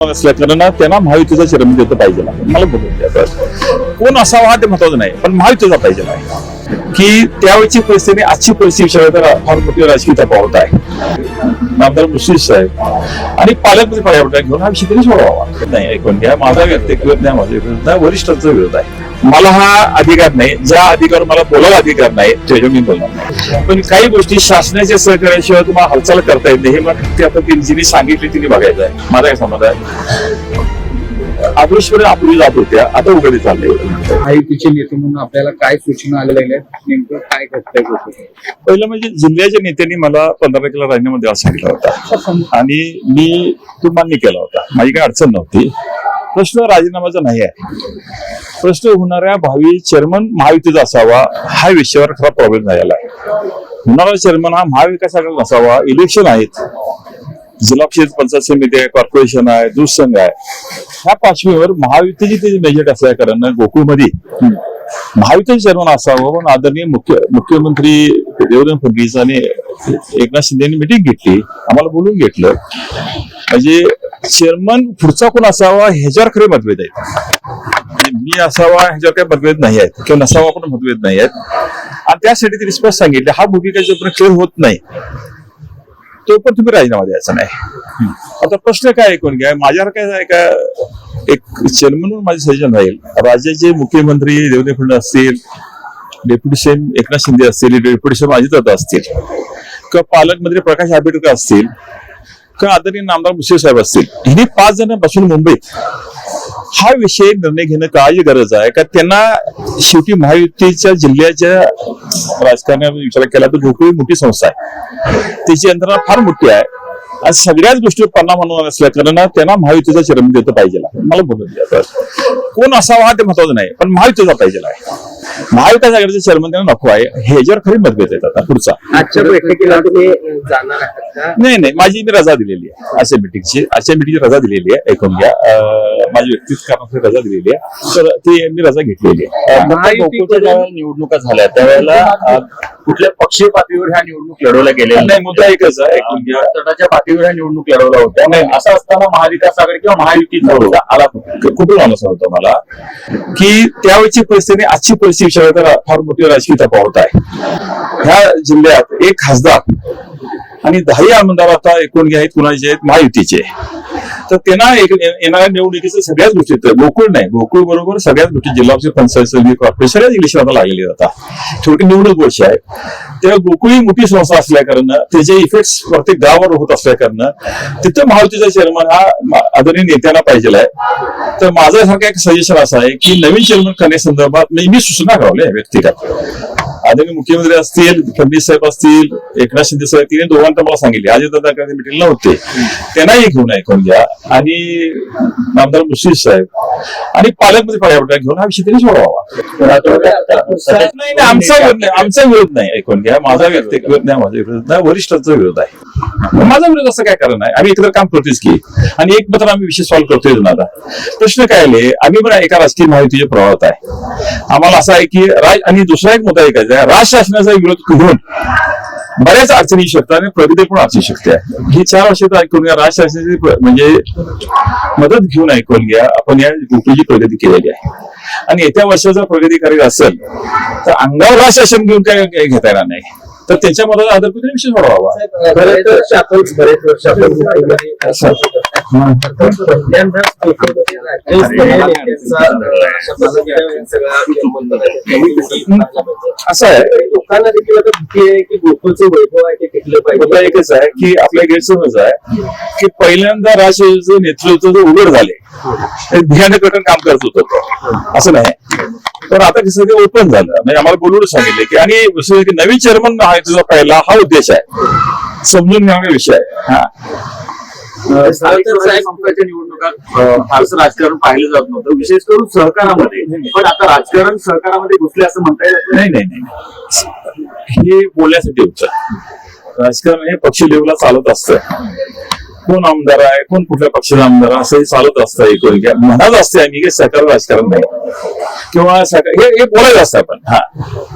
असल्या कारण त्यांना महायुतीचा चिरंजीव देतो पाहिजे मला कोण असावा हा ते महत्वाचं नाही पण महायुतीचा पाहिजे की त्यावेळची परिस्थिती आजची परिस्थिती विचार तर फार मोठी राजकीय तफावत आहे. आमदार मुश्रीफ साहेब. आणि पालकमंत्री पर्यावरण घेऊन हा विषय त्यांनी सोडवावा. नाही ऐकून घ्या माझा व्यक्तिगत विरोध नाही माझा विरोध नाही वरिष्ठांचा विरोध आहे. मला हा अधिकार नाही ज्या अधिकार मला बोलायला अधिकार नाही त्याच्यावर मी बोलणार नाही. पण काही गोष्टी शासनाच्या सहकार्याशिवाय तुम्हाला हालचाल करता येत नाही हे मला ते आता तिने जिने सांगितले तिने बघायचं आहे. माझा काय समज आहे. अग्रेश्वर आपली जात होत्या आता उघडे चालले. महायुतीचे नेते म्हणून आपल्याला काय सूचना आलेल्या आहेत? नेमकं काय घडतंय पहिलं म्हणजे जिल्ह्याच्या नेत्यांनी मला पंधरा तारखेला राजीनामा द्यावा सांगितला होता. आणि मी तो मान्य केला होता. माझी काही अडचण नव्हती. प्रश्न राजीनामाचा नाही आहे. प्रश्न होणाऱ्या भावी चेअरमन महायुतीचा असावा हा विषयावर खरा प्रॉब्लेम झालेला आहे. होणारा चेअरमन हा महाविकास आघाडी नसावा इलेक्शन आहेत. जिल्हा परिषद पंचायत समिती आहे कॉर्पोरेशन आहे दूध संघ आहे. ह्या पार्श्वभूमीवर महायुतीची त्याची मेजर असल्या कारण गोकुळमध्ये महायुतीचे चेअरमन असावं म्हणून आदरणीय मुख्य मुख्यमंत्री देवेंद्र फडणवीस आणि एकनाथ शिंदे यांनी मिटिंग घेतली. आम्हाला बोलून घेतलं. म्हणजे चेअरमन पुढचा कोण असावा ह्याच्यावर खरे मतभेद आहेत. मी असावा ह्याच्यावर काही मतभेद नाही आहेत. किंवा नसावा पण मतभेद नाही आहेत. आणि त्यासाठी त्यांनी स्पष्ट सांगितले हा भूमिका जोपर्यंत क्लिअर होत नाही तो पण तुम्ही राजीनामा द्यायचा नाही. आता प्रश्न काय ऐकून घ्या? माझ्यावर काय आहे का? एक म्हणून माझे सजेशन राहील. राज्याचे मुख्यमंत्री देवेंद्र फडणवीस असतील डेप्युटी सीएम एकनाथ शिंदे असतील डेप्युटी सीएम अजितदादा असतील किंवा पालकमंत्री प्रकाश आंबेडकर असतील किंवा आदरणीय नामदार मुश्रीफ साहेब असतील हिने पाच जण बसून मुंबईत हा विषय निर्णय घेणं काय गरज आहे? का त्यांना शेवटी महायुतीच्या जिल्ह्याच्या राजकारणावर विचार केला तर गोकुळी मोठी संस्था आहे. त्याची यंत्रणा फार मोठी आहे. आणि सगळ्याच गोष्टी परिणाम होणार असल्या कारण त्यांना महायुतीचा चिरंजीव देतो पाहिजे मला बस. कोण असावा हा ते महत्वाचं नाही पण महायुतीचा पाहिजे आहे. महाविकास आघाडीचं चेअरमन त्यांना नको आहे. ह्याच्यावर खरी मतभेद आहेत आता पुढचा. नाही नाही माझी मी रजा दिलेली आहे. आजच्या मिटिंगची आजच्या मिटिंगची रजा दिलेली आहे ऐकून घ्या. माझी व्यक्तिगत कारणासाठी रजा दिलेली आहे. तर ती मी रजा घेतलेली आहे. निवडणुका झाल्या त्यावेळेला कुठल्या पक्षीय पातळीवर ह्या निवडणूक लढवल्या गेल्या नाही मुद्दा एकच आहे तटाच्या पातळीवर ह्या निवडणूक लढवल्या होत्या. नाही. असं असताना महाविकास आघाडी किंवा महायुतीचा मुद्दा आला कुठे? कुठून माणूस होतो मला? की त्यावेळची परिस्थिती आजची परिस्थिती विषयावर तर फार मोठी राजकीय तफावत आहे. ह्या जिल्ह्यात एक खासदार आणि दहाही आमदार आता एकूण घ्या आहेत कुणाचे आहेत? महायुतीचे. तर त्यांना एक येणाऱ्या निवडणुकीचं सगळ्याच गोष्टी गोकुळ नाही. गोकुळ बरोबर सगळ्याच गोष्टी. जिल्हा परिषद पंचायत समिती कॉर्पोरेशन सगळ्याच इलेक्शन लागलेली छोटी निवडणूक वर्ष आहे. त्या गोकुळी मोठी संस्था असल्याकारणं त्याचे इफेक्ट प्रत्येक गावावर होत असल्याकारण तिथं महायुतीचा चेअरमन हा आदरणीय नेत्यांना पाहिजे आहे. तर माझं सारखं एक सजेशन असं आहे की नवीन चेअरमन करण्यासंदर्भात मी मी सूचना करावल्या व्यक्तिगत. आदरणीय मुख्यमंत्री असतील फडणवीस साहेब असतील एकनाथ शिंदे साहेब तिने दोघांना मला सांगितले. आज दादा काही मिटिंगला होते. त्यांनाही घेऊन ऐकून घ्या आणि नामदार मुश्रीफ साहेब. आणि पालकमंत्री पर्यावरण घेऊन हा विषय त्यांनी सोडवावा. आमचा विरोध नाही. आमचा विरोध नाही ऐकून घ्या. माझा व्यक्तिगत विरोध नाही माझा विरोध नाही वरिष्ठांचा विरोध आहे. माझा विरोध असं काय कारण आहे? आम्ही एकत्र काम करतोच की. आणि एक मात्र आम्ही विषय सॉल्व्ह करतोय जणाला प्रश्न काय आले? आम्ही पण एका राजकीय माहितीचे प्रवाहात आहे. आम्हाला असं आहे की राज आणि दुसरा एक मुद्दा ऐकायचा आहे राज शासनाचा विरोध घेऊन बऱ्याच अडचणी शकतात आणि प्रगती पण असू शकते. ही चार वर्षात ऐकून घ्या राज शासनाची म्हणजे मदत घेऊन ऐकून घ्या. आपण या गोष्टीची प्रगती केलेली आहे. आणि येत्या वर्षाचा प्रगती करायची असेल तर अंगावर राज शासन घेऊन काय घेता येणार नाही? तर त्याच्या मदत आदर विषय सोडवावा बरेच वर्ष आपण बरेच वर्ष असं. आहे. लोकांना देखील आता भीती आहे की गोकुळचं वैभव आहे ते टिकलं पाहिजे एकच आहे की आपल्या गैरसमज आहे की पहिल्यांदा राजशाहीचं नेतृत्व जे उघड झाले ध्यान कटन काम करत होतं तो. असं नाही. तर आता कसं ते ओपन झालं. म्हणजे आम्हाला बोलून सांगितले की आणि नवीन चेअरमन हा तुझा पहिला हा उद्देश आहे. समजून घेण्याचा विषय आहे. हा. संस्थांच्या निवडणुकात फारसं राजकारण पाहिलं जात नव्हतं. विशेष करून सहकारामध्ये. पण आता राजकारण सहकारामध्ये घुसले असं म्हणता येईल नाही. नाही नाही हे बोलण्यासाठी होतं. राजकारण हे पक्ष लेवला चालत असतं. कोण आमदार आहे कोण कुठल्या पक्षाचा आमदार आहे, असं हे चालत असतं एकूण म्हणत असते आम्ही की सरकार राजकारण नाही. किंवा सरकार हे बोलायचं असतं आपण. हा.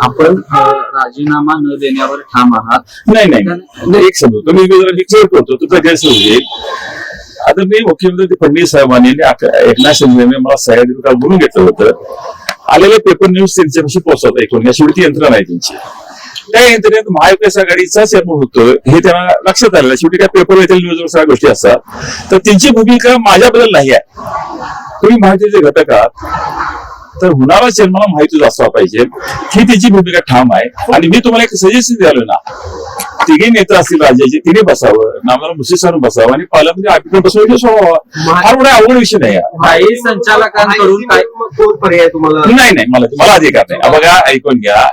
आपण राजीनामा न देण्यावर ठाम आहात. नाही नाही. एक समजतो मी जरा क्लिअर करतो तुझा गैरसमज आता मी मुख्यमंत्री फडणवीस साहेबांनी एकनाथ शिंदे मला सह्याद्री काल बोलून घेतलं होतं. आलेले पेपर न्यूज त्यांच्यापाशी पोहोचवत ऐकून या शेवटी यंत्रणा आहे त्यांची. त्या यंत्रणेत महाविकास आघाडीचा जन्म होतो हे त्यांना लक्षात आलेलं शेवटी काय पेपर येतील न्यूजवर सगळ्या गोष्टी असतात तर त्यांची भूमिका माझ्याबद्दल नाही आहे. तुम्ही माहितीचे घटक आहात तर होणारा जन्माला माहितीच असला पाहिजे ही त्याची भूमिका ठाम आहे. आणि मी तुम्हाला एक सजेशन द्यालो ना तिघे नेते असतील राज्याचे तिने बसावं. नामदार मुसीसानं बसावं आणि पार्लमेंट अभिप्राय बसवायचे सोडावा हा मोठा अवघड विषय नाही. काही संचालकांकडून काय कोण पर्याय तुम्हाला? नाही नाही मला मला अधिकार नाही. बघा ऐकून घ्या.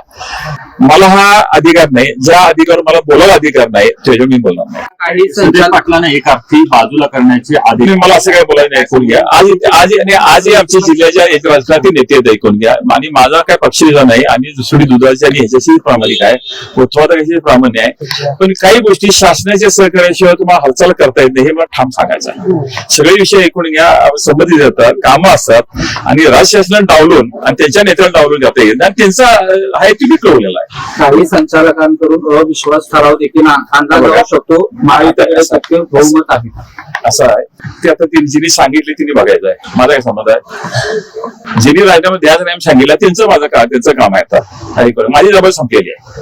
मला हा अधिकार नाही. ज्या अधिकार मला बोलायला अधिकार नाही त्याच्यावर मी बोलणार नाही. काही पाटलांना एक अर्थी बाजूला करण्याचे तुम्ही मला असं काय बोलायला नाही ऐकून घ्या. आज आज आणि आजही आमच्या जिल्ह्याच्या एक राजकारणातील नेते आहेत ऐकून घ्या. आणि माझा काय पक्षविधा नाही आणि दुसरी दुधाची आणि ह्याच्याशी प्रामाणिक आहे उत्पादक ह्याच्याशी प्रामाण्य आहे. पण काही गोष्टी शासनाच्या सहकार्याशिवाय तुम्हाला हालचाल करता येत नाही हे मला ठाम सांगायचं आहे. सगळे विषय ऐकून घ्या संमती देतात कामं असतात आणि राज्य डावलून आणि त्यांच्या नेत्याला डावलून जाता नाही. आणि त्यांचा आहे तुम्ही कळवलेला आहे. काही संचालकांकडून अविश्वास ठराव देखील जाऊ शकतो. महावितरणचे बहुमत आहे. असं आहे. ते आता ती जिने सांगितले तिने बघायचं आहे. माझा काय संबंध आहे. जिने राजीनामा द्यायचं नाही सांगितलं त्यांचं माझं का त्यांचं काम आहे आता. माझी जबाबदारी संपलेली आहे.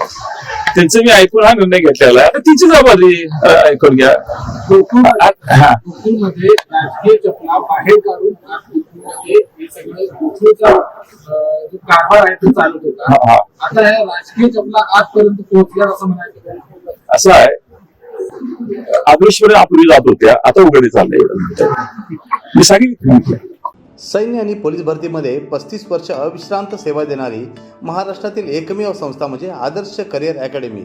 त्यांचं मी ऐकून हा निर्णय घेतलेला. तिची जबाबदारी ऐकून घ्या. हा. मध्ये राजकीय चपला बाहेर काढून आज कोकणमध्ये हे सगळं गोष्टीचा अं, जो कारभार आहे तो चालत हा, होता. हा. आता या राजकीय चपला आजपर्यंत पोहोचल्या असं म्हणायचं असं आहे. आदर्शपणे आपूर्वी जात होत्या. आता उघडे चाललंय मी सांगितलं सैन्य आणि पोलीस भरतीमध्ये पस्तीस वर्ष अविश्रांत सेवा देणारी महाराष्ट्रातील एकमेव संस्था म्हणजे आदर्श करिअर अकॅडमी.